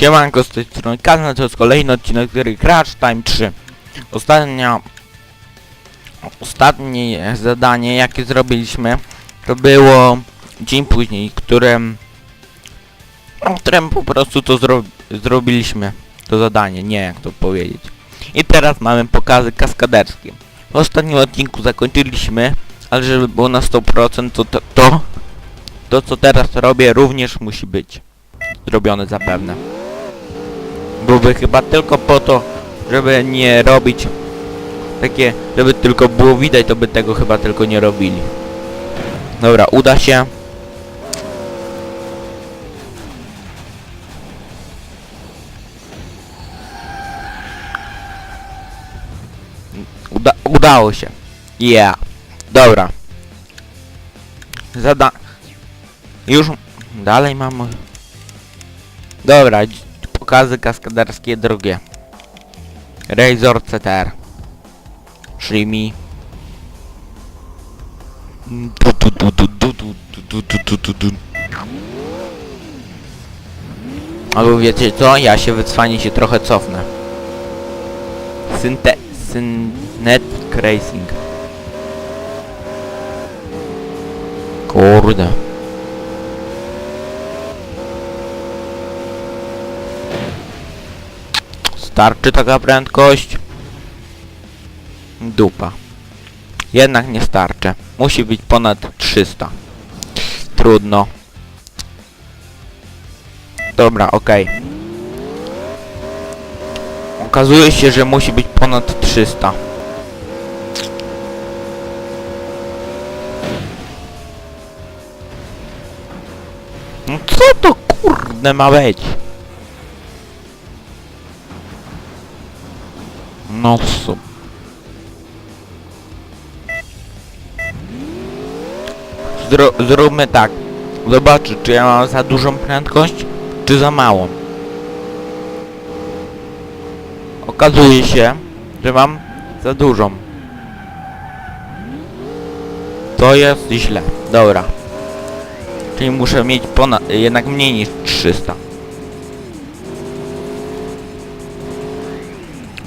Siemanko, z tej strony Kazna, to jest kolejny odcinek gry Crash Time 3. Ostatnia... Ostatnie zadanie, jakie zrobiliśmy, to było dzień później, którym... Którym po prostu to zro, zrobiliśmy. To zadanie, nie jak to powiedzieć. I teraz mamy pokazy kaskaderskie. W ostatnim odcinku zakończyliśmy, ale żeby było na 100% to to, to, to co teraz robię również musi być zrobione zapewne. Byłby chyba tylko po to, żeby nie robić takie, żeby tylko było widać, to by tego chyba tylko nie robili. Dobra, uda się. Uda udało się. Yeah. Dobra. Zada... Już... Dalej mamy... Dobra, pokazy kaskaderskie drugie. Razor CTR. Shimi. Albo wiecie co? Ja się wycwanie się trochę cofnę. Synte... Synet Racing. Kurde. Starczy taka prędkość? Dupa. Jednak nie starczy. Musi być ponad 300. Trudno. Dobra, okej. Okazuje się, że musi być ponad 300. No co to kurde ma być? No co? Zro zróbmy tak. Zobaczę, czy ja mam za dużą prędkość, czy za małą. Okazuje się, że mam za dużą. To jest źle. Dobra. Czyli muszę mieć ponad, jednak mniej niż 300.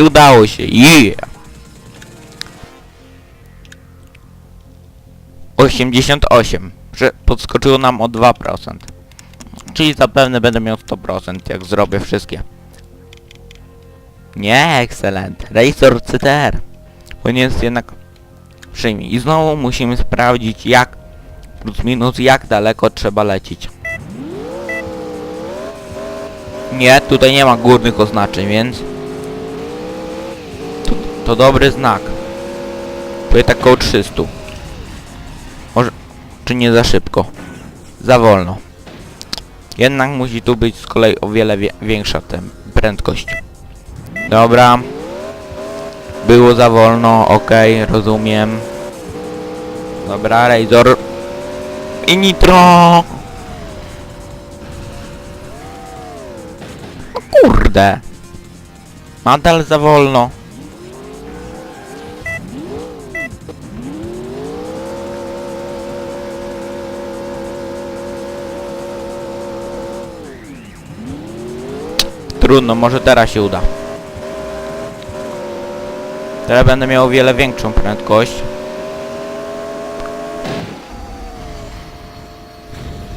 I udało się, yeah! 88. Prze podskoczyło nam o 2%. Czyli zapewne będę miał 100%, jak zrobię wszystkie. Nie, excellent. Racer CTR. Jest jednak przyjmij. I znowu musimy sprawdzić jak plus minus jak daleko trzeba lecieć. Nie, tutaj nie ma górnych oznaczeń, więc to, dobry znak. Tutaj tak około 300. Może, czy nie za szybko? Za wolno. Jednak musi tu być z kolei o wiele wie, większa tem prędkość. Dobra. Było za wolno, okej, rozumiem. Dobra, Razor. I nitro! No kurde! Nadal za wolno. Trudno, może teraz się uda. Teraz będę miał o wiele większą prędkość.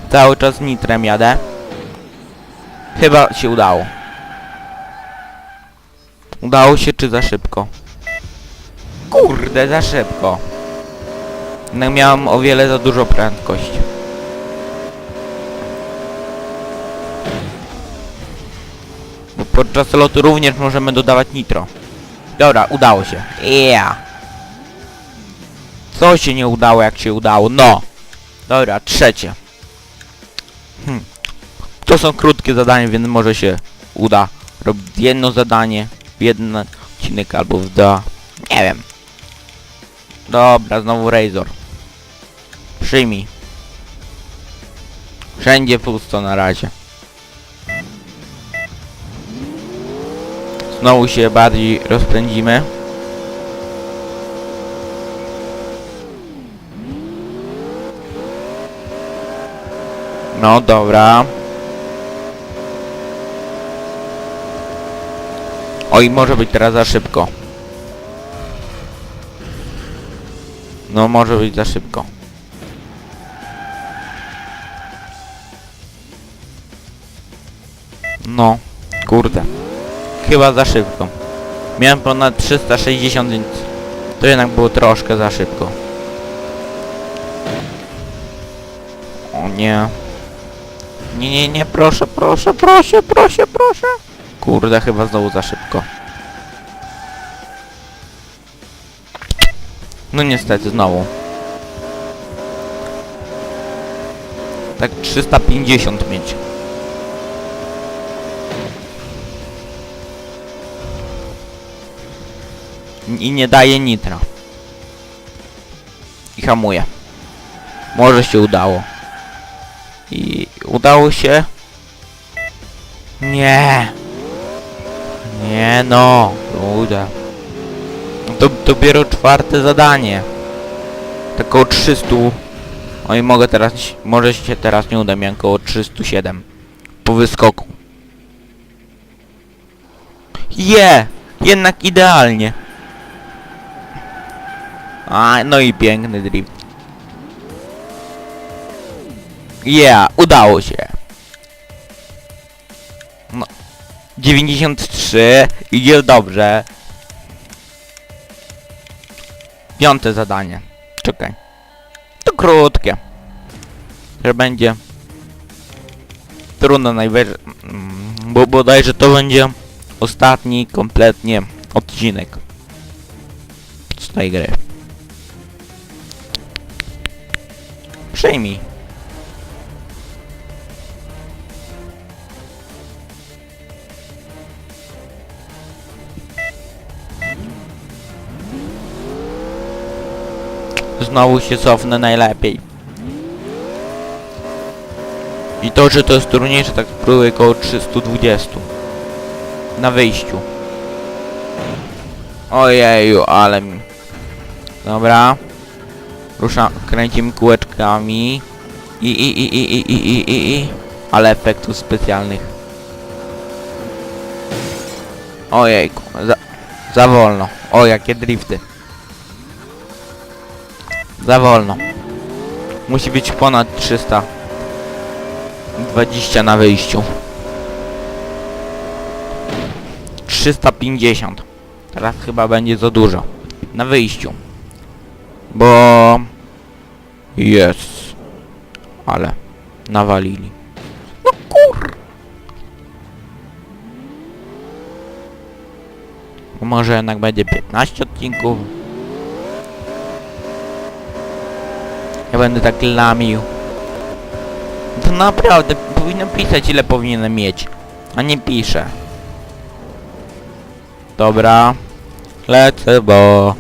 Cały czas nitrem jadę. Chyba się udało. Udało się czy za szybko? Kurde, za szybko. No miałem o wiele za dużo prędkość. Podczas lotu również możemy dodawać nitro. Dobra, udało się. Yeah. Co się nie udało, jak się udało? No. Dobra, trzecie. Hmm. To są krótkie zadania, więc może się uda robić jedno zadanie w jeden odcinek albo w dwa. Nie wiem. Dobra, znowu Razor. Przyjmij. Wszędzie pusto na razie. Znowu się bardziej rozpędzimy. No dobra. Oj, może być teraz za szybko. No, może być za szybko. No, kurde. Chyba za szybko. Miałem ponad 360, więc to jednak było troszkę za szybko. O nie. Nie, nie, nie, proszę, proszę, proszę, proszę, proszę. Kurde, chyba znowu za szybko. No niestety, znowu. Tak 350 mieć. I nie daje nitra. I hamuje. Może się udało. I udało się. Nie. Nie no, ludzie. To dopiero czwarte zadanie. Tak około 300. Oj, mogę teraz, może się teraz nie uda, miałem około 307. Po wyskoku. Je! Jednak idealnie. A, no i piękny drift. Yeah, udało się. No. 93, idzie dobrze. Piąte zadanie. Czekaj. To krótkie. Że będzie trudno najwyżej. Bo bodajże to będzie ostatni kompletnie odcinek z tej gry. Przyjmij. Znowu się cofnę najlepiej. I to, że to jest trudniejsze, tak spróbuję około 320. Na wyjściu. Ojeju, ale. Dobra. Ruszam, kręcimy kółeczkami. I, i, i, i, i, i, i, i, i. Ale efektów specjalnych. Ojejku, za, za wolno. O, jakie drifty. Za wolno. Musi być ponad 320 na wyjściu. 350. Teraz chyba będzie za dużo. Na wyjściu. Bo... Jest. Ale... Nawalili. No kur... Może jednak będzie 15 odcinków. Ja będę tak lamił. To naprawdę powinno pisać ile powinienem mieć. A nie piszę. Dobra. Lecę, bo...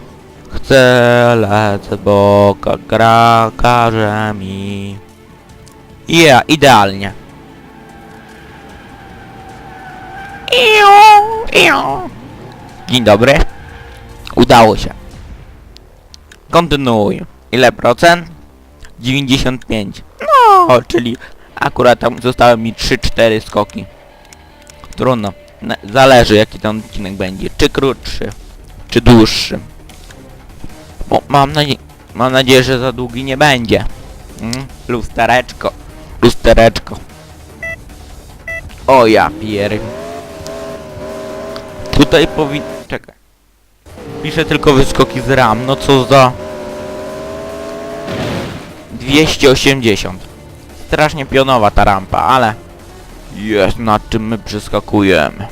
Chcę, lecę, bo gra każe mi. Yeah, idealnie. Dzień dobry. Udało się. Kontynuuj. Ile procent? 95. No, czyli akurat tam zostały mi 3-4 skoki. Trudno. Zależy jaki ten odcinek będzie. Czy krótszy, czy dłuższy. Mam nadzieję, mam nadzieję, że za długi nie będzie. Mm? Lustereczko. Lustereczko. O ja pier... Tutaj powi... Czekaj. Piszę tylko wyskoki z ram. No co za... 280. Strasznie pionowa ta rampa, ale... Jest nad czym my przeskakujemy.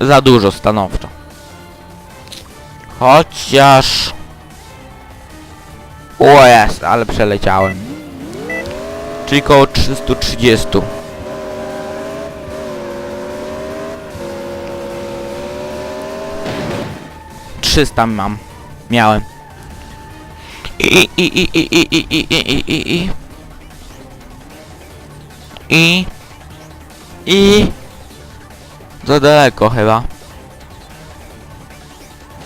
Za dużo stanowczo. Chociaż... O jest, ale przeleciałem. Czyli koło 330. Trzysta mam. Miałem. I i i i i i i i i i i i i za daleko chyba.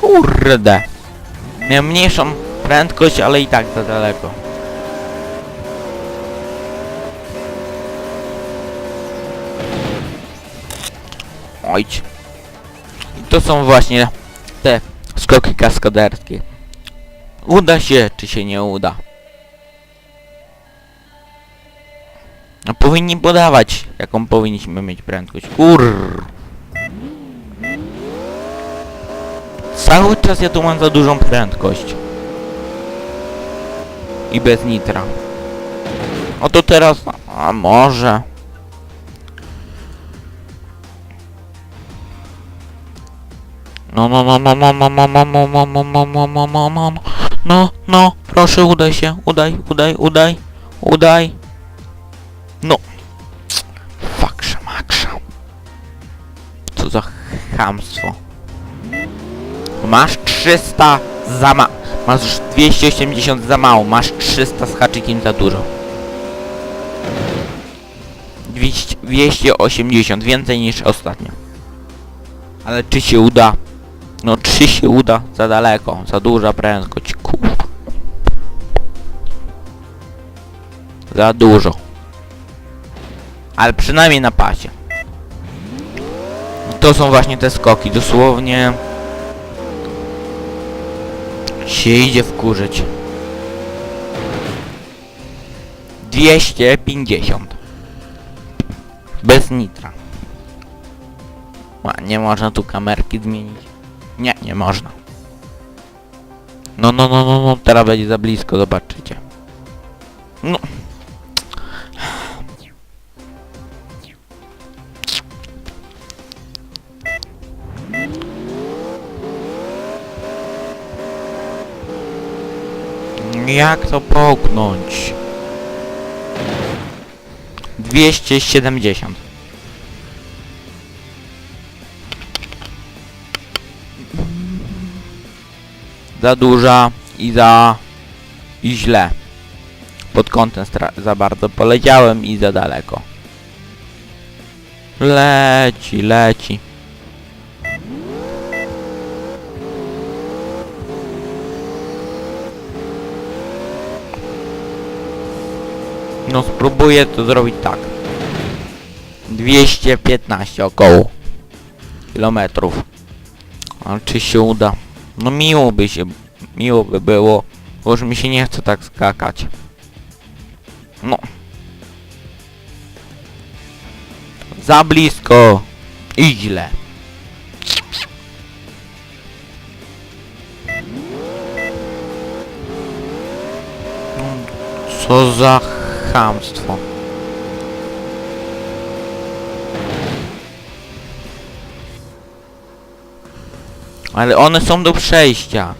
Kurde. Miałem mniejszą prędkość, ale i tak za daleko. Ojć. I to są właśnie te skoki kaskaderskie. Uda się, czy się nie uda. No powinni podawać, jaką powinniśmy mieć prędkość. Kurr. Cały czas ja tu mam za dużą prędkość. I bez nitra. Oto teraz... A może... No, no, no, no, no, no, no, no, no, no, no, no, no, no, no, no, no, no, proszę udaj się, udaj, udaj, udaj, udaj. No. Fuck, szamaksa. Co za chamstwo. Masz 300 za ma... Masz 280 za mało, masz 300 z haczykiem za dużo. 200, 280, więcej niż ostatnio. Ale czy się uda? No czy się uda? Za daleko, za duża prędkość, kur... Za dużo. Ale przynajmniej na pasie. To są właśnie te skoki, dosłownie... Się idzie wkurzyć. 250. Bez nitra. Ła, Nie można tu kamerki zmienić. Nie, nie można. No, no, no, no, no, teraz będzie za blisko, zobaczycie. No. Jak to połknąć? 270. Za duża i za... i źle. Pod kątem za bardzo poleciałem i za daleko. Leci, leci. No spróbuję to zrobić tak. 215 około kilometrów. A czy się uda? No miło by się, miło by było, bo już mi się nie chce tak skakać. No. Za blisko i źle. Co za chamstwo. Ale one są do przejścia.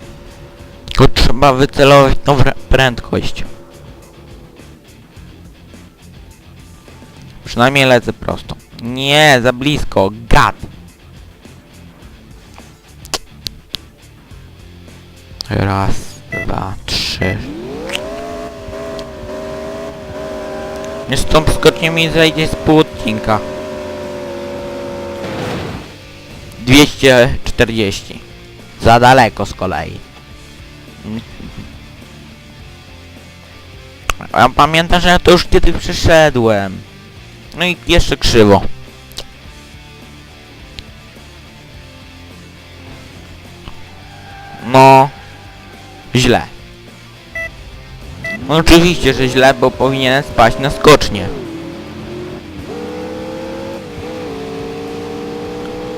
Tylko trzeba wycelować tą prędkość. Przynajmniej lecę prosto. Nie, za blisko. Gad. Raz, dwa, trzy. Nie z tą skocznią mi zejdzie z pół odcinka. 240. Za daleko z kolei. A pamiętam, że ja to już kiedyś przeszedłem. No i jeszcze krzywo. No. Źle. Oczywiście, że źle, bo powinienem spaść na skocznie.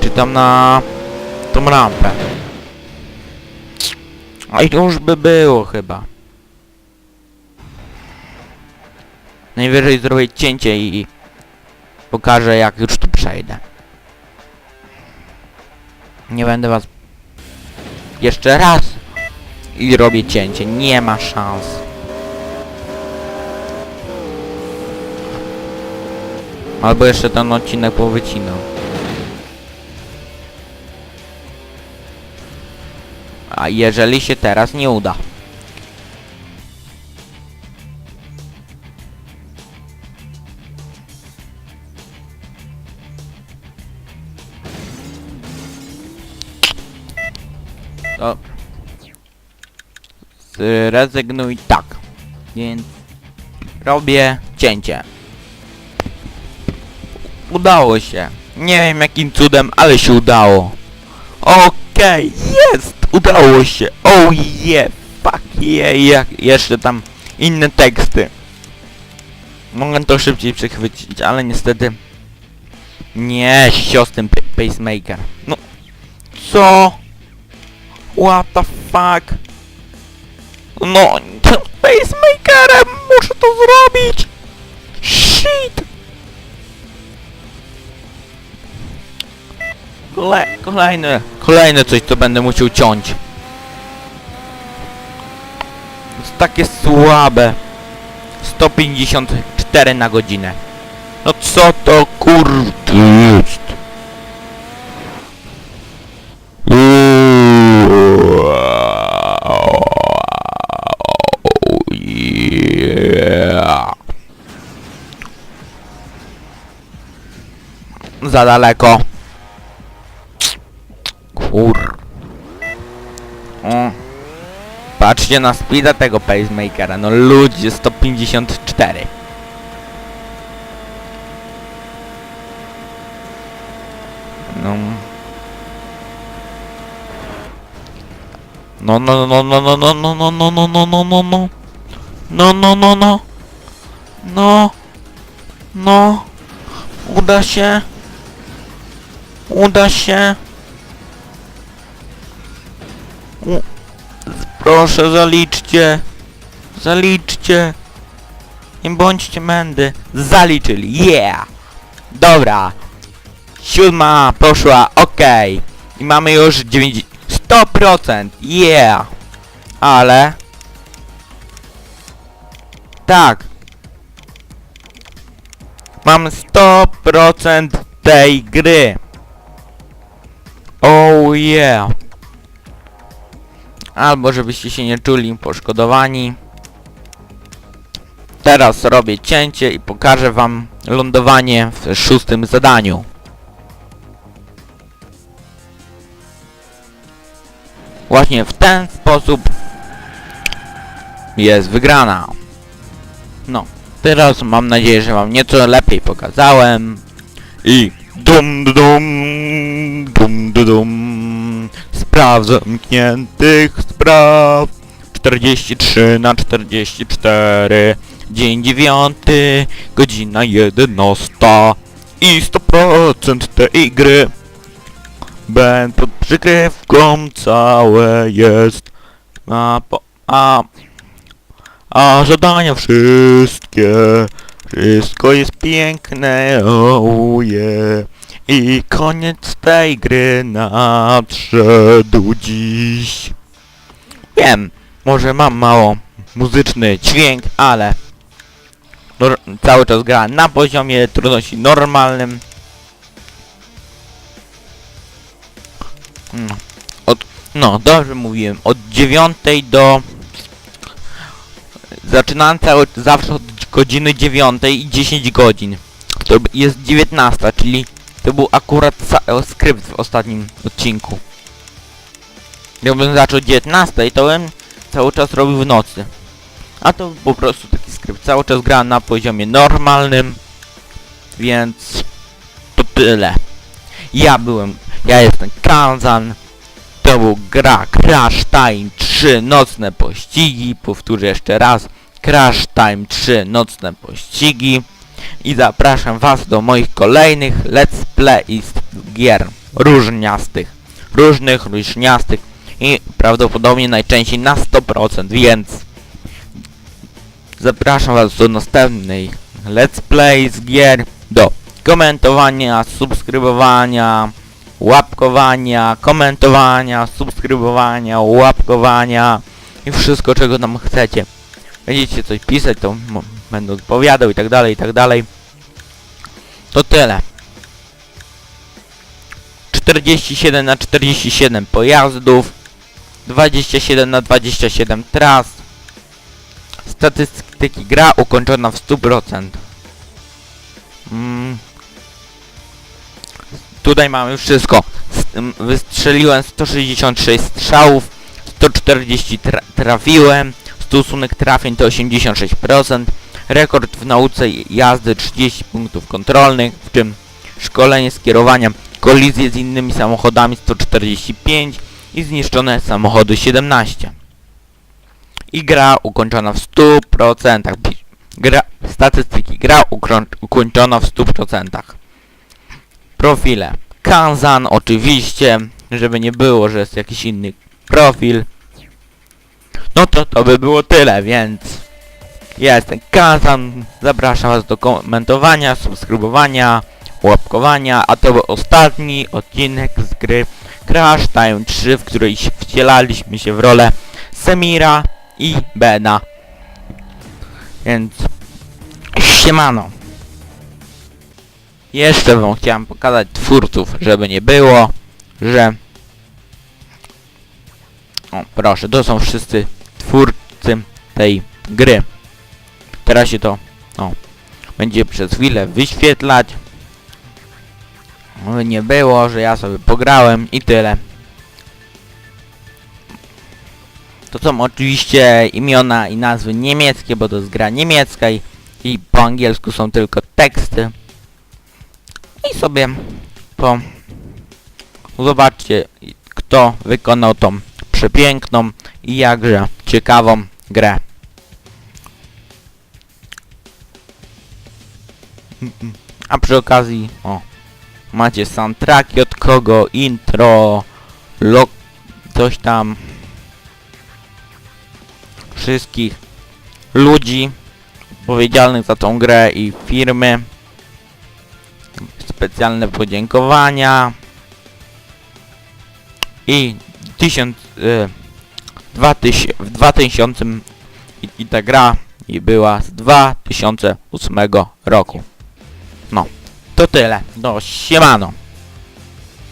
Czy tam na tą rampę. A już by było chyba. Najwyżej zrobię cięcie i pokażę jak już tu przejdę. Nie będę was... Jeszcze raz! I robię cięcie. Nie ma szans. Albo jeszcze ten odcinek powycinał. A jeżeli się teraz nie uda? To... Zrezygnuj tak. Więc... Robię cięcie. Udało się. Nie wiem jakim cudem, ale się udało. Okej, jest! Udało się. Oh yeah, fuck yeah, yeah. Jeszcze tam inne teksty. Mogę to szybciej przechwycić, ale niestety... Nie, siostry pa pacemaker. No... Co? What the fuck? No, pacemakerem muszę to zrobić! Shit! Kole kolejne, kolejne coś, co będę musiał ciąć. Jest takie słabe. 154 na godzinę. No co to kurde jest? Za daleko. Patrzcie na speeda tego pacemakera, no ludzie 154. No. No no no no no no no no no no no no no no No no no no No No Uda się Uda się Proszę zaliczcie. Zaliczcie. Nie bądźcie mędy. Zaliczyli, yeah. Dobra. Siódma poszła, okej. I mamy już 9 100% Yeah. Ale Tak. Mam 100% tej gry. Oh yeah Albo żebyście się nie czuli poszkodowani Teraz robię cięcie i pokażę wam lądowanie w szóstym zadaniu Właśnie w ten sposób jest wygrana. No, teraz mam nadzieję, że wam nieco lepiej pokazałem. I dum dum dum dum dum Spraw zamkniętych spraw 43 na 44 Dzień 9 Godzina 11 I 100% tej gry Ben pod przykrywką całe jest. A, po, a, a zadania wszystkie. Wszystko jest piękne, oh yeah. I koniec tej gry nadszedł dziś. Wiem, może mam mało muzyczny dźwięk, ale cały czas gra na poziomie trudności normalnym. No, od, no dobrze mówiłem, od 9 do... Zaczynałem cały, zawsze od godziny 9 i 10 godzin. To jest 19, czyli to był akurat e, skrypt w ostatnim odcinku. Gdybym zaczął o 19, to bym cały czas robił w nocy. A to po prostu taki skrypt. Cały czas grałem na poziomie normalnym, więc to tyle. Ja byłem, ja jestem Kanzan. To był gra Crash Time 3 Nocne Pościgi. Powtórzę jeszcze raz. Crash Time 3 Nocne Pościgi. I zapraszam was do moich kolejnych Let's Play z gier różniastych. Różnych, różniastych i prawdopodobnie najczęściej na 100%, więc zapraszam was do następnej Let's Play z gier, do komentowania, subskrybowania, łapkowania, komentowania, subskrybowania, łapkowania i wszystko czego tam chcecie. Będziecie coś pisać, to będę odpowiadał i tak dalej, i tak dalej. to tyle. 47 na 47 pojazdów, 27 na 27 tras, statystyki gra ukończona w 100%. Mm. Tutaj mamy wszystko. Wystrzeliłem 166 strzałów, 140 tra trafiłem, stosunek trafień to 86%, rekord w nauce jazdy 30 punktów kontrolnych, w tym szkolenie skierowania, kolizje z innymi samochodami 145 i zniszczone samochody 17. I gra ukończona w 100%. Pi- Gra, statystyki. Gra ukończona w 100%. Profile. Kanzan oczywiście, żeby nie było, że jest jakiś inny profil. No to to by było tyle, więc ja jestem Kanzan. Zapraszam Was do komentowania, subskrybowania, łapkowania, a to był ostatni odcinek z gry Crash Time 3, w której wcielaliśmy się w rolę Semira i Bena. Więc siemano. Jeszcze wam chciałem pokazać twórców, żeby nie było, że... O, proszę, to są wszyscy twórcy tej gry. Teraz się to, o, będzie przez chwilę wyświetlać. Żeby nie było, że ja sobie pograłem i tyle. To są oczywiście imiona i nazwy niemieckie, bo to jest gra niemiecka i, i po angielsku są tylko teksty. I sobie po... Zobaczcie, kto wykonał tą przepiękną i jakże ciekawą grę. A przy okazji, o, macie soundtracki od kogo, intro, log, coś tam, wszystkich ludzi odpowiedzialnych za tą grę i firmy. Specjalne podziękowania. I tysiąc, e, dwa tyś, w 2000 i, i ta gra i była z 2008 roku. No, to tyle. No, siemano.